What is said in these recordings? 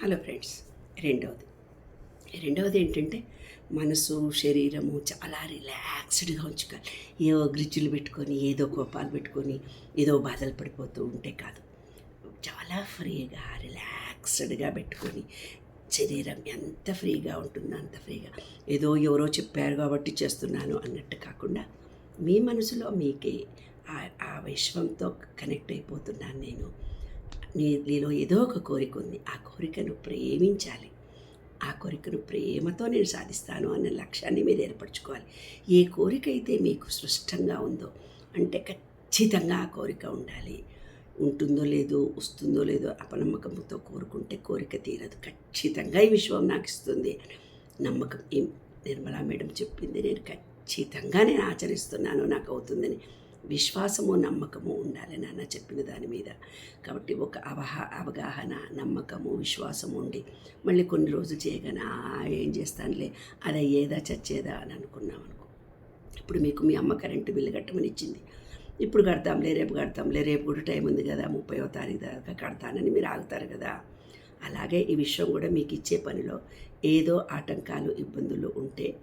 Hello friends రెండవది. రెండవది ఏంటంటే మనసు శరీరము చాలా రిలాక్స్డ్గా ఉంచుకోవాలి. ఏదో గ్రిజ్జులు పెట్టుకొని ఏదో కోపాలు పెట్టుకొని ఏదో బాధలు పడిపోతూ ఉంటే కాదు. చాలా ఫ్రీగా రిలాక్స్డ్గా పెట్టుకొని శరీరం ఎంత ఫ్రీగా ఉంటుందో అంత ఫ్రీగా. ఏదో ఎవరో చెప్పారు కాబట్టి చేస్తున్నాను అన్నట్టు కాకుండా మీ మనసులో మీకే ఆ విశ్వంతో కనెక్ట్ అయిపోతున్నాను నేను. నీ నీలో ఏదో ఒక కోరిక ఉంది. ఆ కోరికను ప్రేమించాలి. ఆ కోరికను ప్రేమతో నేను సాధిస్తాను అనే లక్ష్యాన్ని మీరు ఏర్పరచుకోవాలి. ఏ కోరిక అయితే మీకు స్పష్టంగా ఉందో అంటే ఖచ్చితంగా ఆ కోరిక ఉండాలి. ఉంటుందో లేదో వస్తుందో లేదో అపనమ్మకంతో కోరుకుంటే కోరిక తీరదు. ఖచ్చితంగా ఈ విశ్వం నాకు ఇస్తుంది. నమ్మకం ఏం? నిర్మలా మేడం చెప్పింది నేను ఖచ్చితంగా నేను ఆచరిస్తున్నాను. నాకు అవుతుందని విశ్వాసము నమ్మకము ఉండాలి నాన్న చెప్పిన దాని మీద. కాబట్టి ఒక అవహా అవగాహన నమ్మకము విశ్వాసం ఉండి మళ్ళీ కొన్ని రోజులు చేయగానే ఏం చేస్తానులే అది అయ్యేదా చచ్చేదా అని అనుకున్నాం అనుకో. ఇప్పుడు మీకు మీ అమ్మ కరెంటు బిల్లు కట్టమని ఇచ్చింది. ఇప్పుడు కడతాంలే రేపు కడతాంలే రేపు కూడా టైం ఉంది కదా ముప్పైవ తారీఖు దాకా కడతానని మీరు ఆగుతారు కదా. అలాగే ఈ విషయం కూడా మీకు ఇచ్చే పనిలో ఏదో ఆటంకాలు ఇబ్బందులు ఉంటే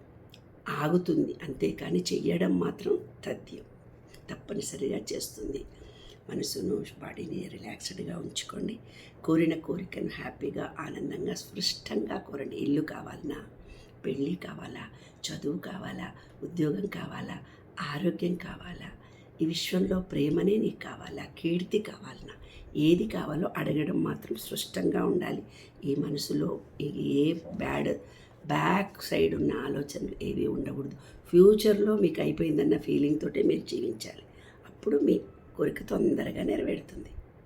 ఆగుతుంది. అంతేకాని చెయ్యడం మాత్రం తథ్యం. తప్పనిసరిగా చేస్తుంది. మనసును బాడీని రిలాక్స్డ్గా ఉంచుకోండి. కోరిన కోరికను హ్యాపీగా ఆనందంగా స్పష్టంగా కోరండి. ఇల్లు కావాలన్నా పెళ్ళి కావాలా చదువు కావాలా ఉద్యోగం కావాలా ఆరోగ్యం కావాలా ఈ విశ్వంలో ప్రేమనే నీకు కావాలా కీర్తి కావాలనా ఏది కావాలో అడగడం మాత్రం స్పష్టంగా ఉండాలి. ఈ మనసులో ఏ బ్యాడ్ బ్యాక్ సైడ్ ఉన్న ఆలోచనలు ఏవి ఉండకూడదు. ఫ్యూచర్లో మీకు అయిపోయిందన్న ఫీలింగ్ తోటే మీరు జీవించాలి. అప్పుడు మీ కోరిక తొందరగా నెరవేరుతుంది.